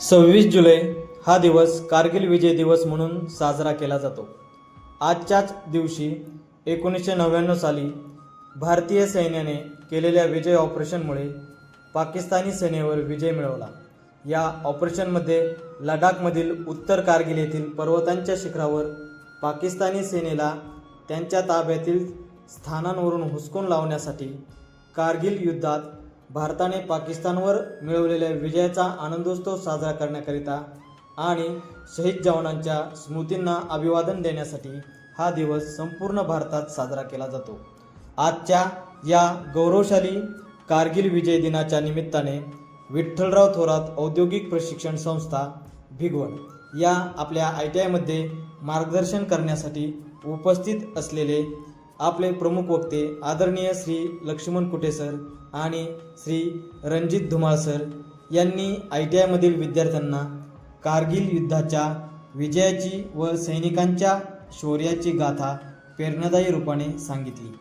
सव्वीस जुलै हा दिवस कारगिल विजय दिवस म्हणून साजरा केला जातो. आजच्याच दिवशी एकोणीसशे नव्याण्णव साली भारतीय सैन्याने केलेल्या विजय ऑपरेशनमुळे पाकिस्तानी सेनेवर विजय मिळवला. या ऑपरेशनमध्ये लडाखमधील उत्तर कारगिल येथील पर्वतांच्या शिखरावर पाकिस्तानी सेनेला त्यांच्या ताब्यातील स्थानांवरून हुसकून लावण्यासाठी कारगिल युद्धात भारताने पाकिस्तानवर मिळवलेल्या विजयाचा आनंदोत्सव साजरा करण्याकरिता आणि शहीद जवानांच्या स्मृतींना अभिवादन देण्यासाठी हा दिवस संपूर्ण भारतात साजरा केला जातो. आजच्या या गौरवशाली कारगिल विजय दिनाच्या निमित्ताने विठ्ठलराव थोरात औद्योगिक प्रशिक्षण संस्था भिगवण या आपल्या आय टी आयमध्ये मार्गदर्शन करण्यासाठी उपस्थित असलेले आपले प्रमुख वक्ते आदरणीय श्री लक्ष्मण कुटे सर आणि श्री रणजित धुमाळ सर यांनी आय टी आयमधील विद्यार्थ्यांना कारगिल युद्धाच्या विजयाची व सैनिकांच्या शौर्याची गाथा प्रेरणादायी रूपाने सांगितली.